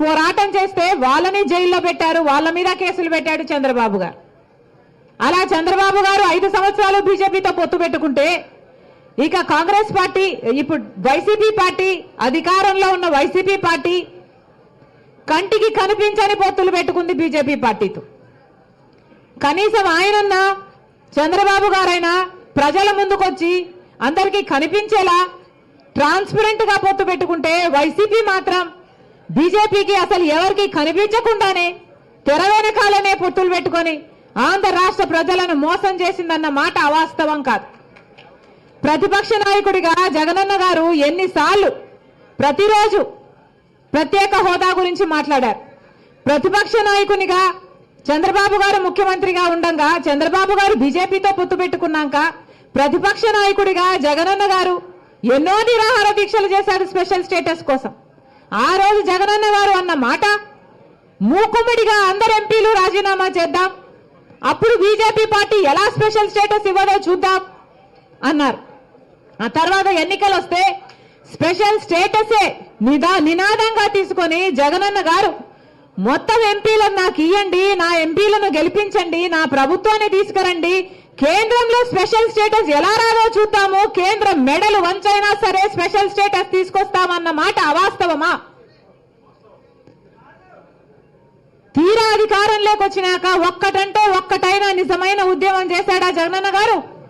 పోరాటం చేస్తే వాళ్ళని జైల్లో పెట్టారు వాళ్ళ మీద కేసులు పెట్టాడు చంద్రబాబు గారు. అలా చంద్రబాబు గారు ఐదు సంవత్సరాలు బీజేపీతో పొత్తు పెట్టుకుంటే ఇక కాంగ్రెస్ పార్టీ ఇప్పుడు వైసీపీ పార్టీ అధికారంలో ఉన్న వైసీపీ పార్టీ కంటికి కనిపించని పొత్తులు పెట్టుకుంది బీజేపీ పార్టీతో. కనీసం ఆయనన్నా చంద్రబాబు గారైనా ప్రజల ముందుకొచ్చి అందరికీ కనిపించేలా ట్రాన్స్పరెంట్గా పొత్తు పెట్టుకుంటే వైసీపీ మాత్రం బీజేపీకి అసలు ఎవరికి కనిపించకుండానే తెర వెనకాలనే పొత్తులు పెట్టుకొని ఆంధ్ర రాష్ట్ర ప్రజలను మోసం చేసిందన్న మాట అవాస్తవం కాదు. ప్రతిపక్ష నాయకుడిగా జగనన్న గారు ఎన్నిసార్లు ప్రతిరోజు ప్రత్యేక హోదా గురించి మాట్లాడారు. ప్రతిపక్ష నాయకునిగా చంద్రబాబు గారు ముఖ్యమంత్రిగా ఉండంగా చంద్రబాబు గారు బీజేపీతో పొత్తు పెట్టుకున్నాక ప్రతిపక్ష నాయకుడిగా జగనన్న గారు ఎన్నో నిరాహార దీక్షలు చేశారు స్పెషల్ స్టేటస్ కోసం. ఆ రోజు జగనన్న గారు అన్న మాట మూకుమ్మడిగా అందరు ఎంపీలు రాజీనామా చేద్దాం. అప్పుడు బీజేపీ పార్టీ ఎలా స్పెషల్ స్టేటస్ ఇవ్వదో చూద్దాం అన్నారు. ఆ తర్వాత ఎన్నికలు వస్తే స్పెషల్ స్టేటసే నిదా నినాదంగా తీసుకొని జగనన్న గారు మొత్తం ఎంపీలను నాకు ఇయ్యండి నా ఎంపీలను గెలిపించండి నా ప్రభుత్వాన్ని తీసుకురండి కేంద్రంలో స్పెషల్ స్టేటస్ ఎలా రాదో చూద్దాము కేంద్రం మెడలు వంచైనా సరే స్పెషల్ స్టేటస్ మాట అవాస్తవమా? తీరా అధికారంలోకి వచ్చినాక ఒక్కటంటే ఒక్కటైనా నిజమైన ఉద్యమం చేశాడా జగనన్న గారు?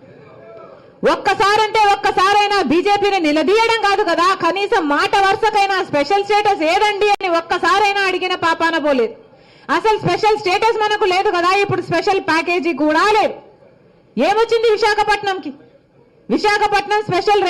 ఒక్కసారంటే ఒక్కసారైనా బీజేపీని నిలదీయడం కాదు కదా. కనీసం మాట వరుసకైనా స్పెషల్ స్టేటస్ ఏదండి అని ఒక్కసారైనా అడిగిన పాపాన పోలేదు. అసలు స్పెషల్ స్టేటస్ మనకు లేదు కదా. ఇప్పుడు స్పెషల్ ప్యాకేజీ కూడా లేదు. ఏమొచ్చింది విశాఖపట్నంకి? విశాఖపట్నం స్పెషల్